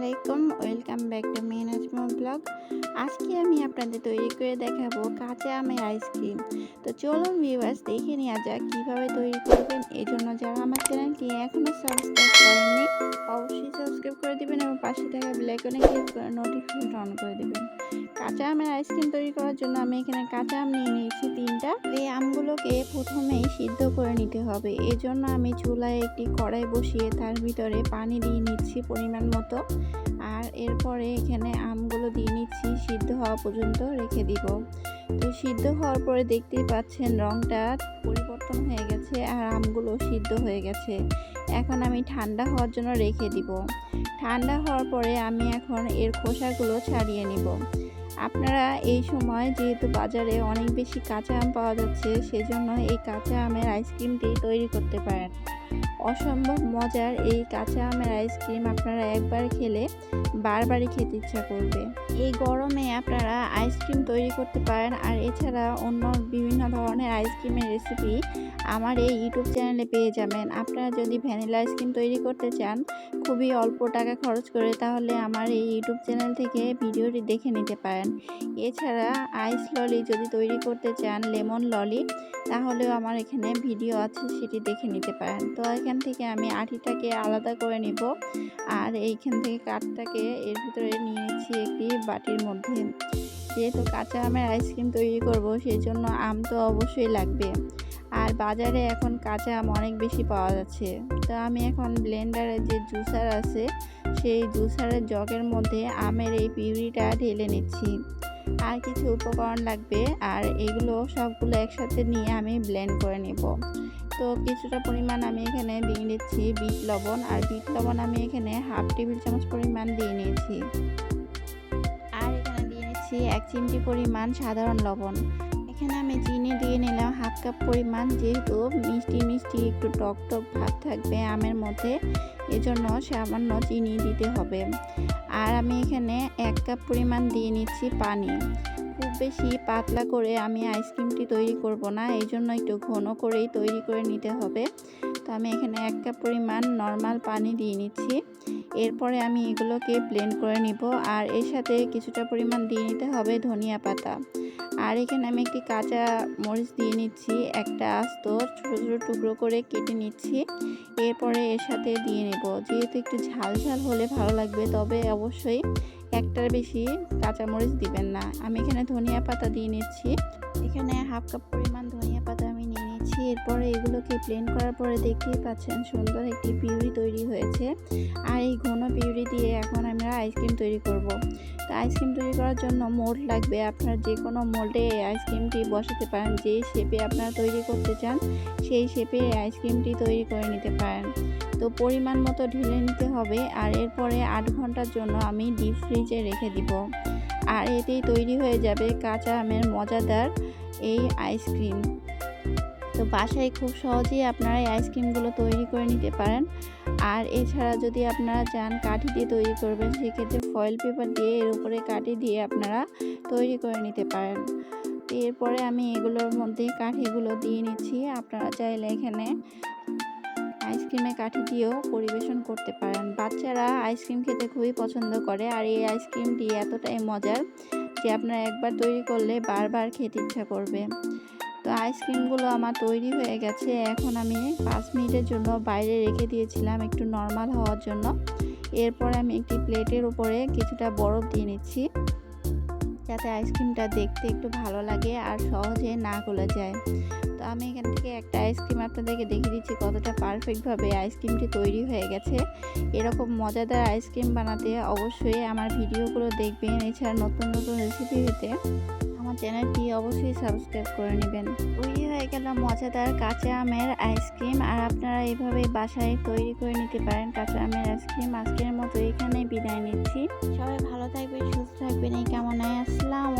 আলাইকুম, welcome back to মেনাজমো blog. আজকে আমি আপনাদের তৈরি করে দেখাবো কাঁচা আমের আইসক্রিম তো চলুন ভিউয়ার্স দেখে নেওয়া যাক কীভাবে তৈরি করবেন। এই জন্য যারা আমার চ্যানেলটি এখনও সাবস্ক্রাইব করেননি, অবশ্যই সাবস্ক্রাইব করে দিবেন এবং পাশে থাকা বেলাইকনে ক্লিক করে নোটিফিকেশন অন করে দিবেন। কাঁচা আমের আইসক্রিম তৈরি করার জন্য আমি এখানে কাঁচা আম নিয়ে নিয়েছি তিনটা। এই আমগুলোকে প্রথমেই সিদ্ধ করে নিতে হবে। এজন্য আমি চুলায় একটি কড়াই বসিয়ে তার ভিতরে পানি দিয়ে নিচ্ছি পরিমাণ মতো। আর এরপরে এখানে আমগুলো দিয়ে নিচ্ছি, সিদ্ধ হওয়া পর্যন্ত রেখে দিব। তো সিদ্ধ হওয়ার পরে দেখতেই পাচ্ছেন রংটা পরিবর্তন হয়ে গেছে আর আমগুলো সিদ্ধ হয়ে গেছে। এখন আমি ঠান্ডা হওয়ার জন্য রেখে দিব। ঠান্ডা হওয়ার পরে আমি এখন এর খোসাগুলো ছাড়িয়ে নিব। আপনারা এই সময় যেহেতু বাজারে অনেক বেশি কাঁচা আম পাওয়া যাচ্ছে, সেজন্য এই কাঁচা আমের আইসক্রিমটি তৈরি করতে পারেন। অসম্ভব মজার এই কাঁচা আমের আইসক্রিম আপনারা একবার খেলে বারবারই খেতে ইচ্ছা করবে। এই গরমে আপনারা আইসক্রিম তৈরি করতে পারেন আর এছাড়া অন্য বিভিন্ন ধরনের আইসক্রিমের রেসিপি আমার এই ইউটিউব চ্যানেলে পেয়ে যাবেন। আপনারা যদি ভ্যানিলা আইসক্রিম তৈরি করতে চান, খুবই অল্প টাকা খরচ করে তাহলে আমার এই ইউটিউব চ্যানেল থেকে ভিডিওটি দেখে নিতে পারেন। এছাড়া আইস ললি যদি তৈরি করতে চান লেমন ললি তাহলেও আমার এখানে ভিডিও আছে, সেটি দেখে নিতে পারেন। তো এখান থেকে আমি আটিটাকে আলাদা করে নিব। আর এইখান থেকে কাঠটাকে এর ভিতরে নিয়েছি একটি বাটির মধ্যে। যেহেতু কাঁচা আমের আইসক্রিম তৈরি করব সেই জন্য আম তো অবশ্যই লাগবে। আর বাজারে এখন কাঁচা আম অনেক বেশি পাওয়া যাচ্ছে। তো আমি এখন ব্লেন্ডারের যে জুসার আছে, সেই জুসারের জগের মধ্যে আমের এই পিউরিটা ঢেলে নিচ্ছি। আর কিছু উপকরণ লাগবে আর এগুলো সবগুলো একসাথে নিয়ে আমি ব্লেন্ড করে নেব। তো কিছুটা পরিমাণ আমি এখানে দিয়ে নিচ্ছি বিট লবণ আর বিট লবণ আমি এখানে হাফ টেবিল চামচ পরিমাণ দিয়ে নিয়েছি। আর এখানে দিয়ে নিচ্ছি এক চিমটি পরিমাণ সাধারণ লবণ। এখানে আমি চিনি দিয়ে নিলাম হাফ কাপ পরিমাণ, যেহেতু মিষ্টি মিষ্টি একটু টক টক ভাব থাকবে আমের মধ্যে, এজন্য সামান্য চিনি দিতে হবে। আর আমি এখানে এক কাপ পরিমাণ দিয়ে নিচ্ছি পানি। খুব বেশি পাতলা করে আমি আইসক্রিমটি তৈরি করব না এই জন্য একটু ঘন করেই তৈরি করে নিতে হবে। তো আমি এখানে এক কাপ পরিমাণ নর্মাল পানি দিয়ে নিচ্ছি। এরপরে আমি এগুলোকে ব্লেন্ড করে নিব। আর এর সাথে কিছুটা পরিমাণ দিয়ে নিতে হবে ধনিয়া পাতা। আর এখানে আমি একটি কাঁচা মরিচ দিয়ে নিচ্ছি, একটা আস্ত ছোটো ছোটো টুকরো করে কেটে নিচ্ছি। এরপরে এর সাথে দিয়ে নেব। যেহেতু একটু ঝাল ঝাল হলে ভালো লাগবে, তবে অবশ্যই একটার বেশি কাঁচামরিচ দিবেন না। আমি এখানে ধনিয়া পাতা দিয়ে নিচ্ছি। এখানে হাফ কাপ পরিমাণ ধনিয়া পাতা আমি নিচ্ছি এরপরে এগুলোকে প্লেন করার পরে দেখতেই পাচ্ছেন সুন্দর একটি পিউরি তৈরি হয়েছে। আর এই ঘন পিউরি দিয়ে এখন আমরা আইসক্রিম তৈরি করব। তো আইসক্রিম তৈরি করার জন্য মোল্ড লাগবে। আপনার যে কোনো মোল্ডে এই আইসক্রিমটি বসাতে পারেন। যে শেপে আপনারা তৈরি করতে চান, সেই শেপে আইসক্রিমটি তৈরি করে নিতে পারেন। তো পরিমাণ মতো ঢেলে নিতে হবে। আর এরপরে আট ঘণ্টার জন্য আমি ডিপ ফ্রিজে রেখে দিব। আর এতেই তৈরি হয়ে যাবে কাঁচা আমের মজাদার এই আইসক্রিম তো বাসায় খুব সহজেই আপনারা এই আইসক্রিমগুলো তৈরি করে নিতে পারেন। আর এছাড়া যদি আপনারা চান কাঠি দিয়ে তৈরি করবেন, সেক্ষেত্রে ফয়েল পেপার দিয়ে এর উপরে কাঠি দিয়ে আপনারা তৈরি করে নিতে পারেন। এরপরে আমি এগুলোর মধ্যে কাঠিগুলো দিয়ে নিচ্ছি। আপনারা চাইলে এখানে আইসক্রিমে কাঠি দিয়েও পরিবেশন করতে পারেন। বাচ্চারা আইসক্রিম খেতে খুবই পছন্দ করে আর এই আইসক্রিমটি এতটাই মজার যে আপনারা একবার তৈরি করলে বারবার খেতে ইচ্ছা করবে। তো আইসক্রিমগুলো আমার তৈরি হয়ে গেছে। এখন আমি পাঁচ মিনিটের জন্য বাইরে রেখে দিয়েছিলাম একটু নর্মাল হওয়ার জন্য। এরপর আমি একটি প্লেটের উপরে কিছুটা বরফ দিয়ে নিচ্ছি, যাতে আইসক্রিমটা দেখতে একটু ভালো লাগে আর সহজে না গলে যায়। তো আমি এখান থেকে একটা আইসক্রিম আপনাদেরকে দেখিয়ে দিচ্ছি, কতটা পারফেক্টভাবে আইসক্রিমটি তৈরি হয়ে গেছে। এরকম মজাদার আইসক্রিম বানাতে অবশ্যই আমার ভিডিওগুলো দেখবেন, এছাড়া নতুন নতুন রেসিপি পেতে। আমার চ্যানেলটি অবশ্যই সাবস্ক্রাইব করে নেবেন। ওই হয়ে গেল মজাদার কাঁচা আমের আইসক্রিম আর আপনারা এইভাবে বাসায় তৈরি করে নিতে পারেন কাঁচা আমের আইসক্রিম। আজকের মতো এখানে বিদায় নিচ্ছি। সবাই ভালো থাকবেন, সুস্থ থাকবেন। এই কামনায় আসসালাম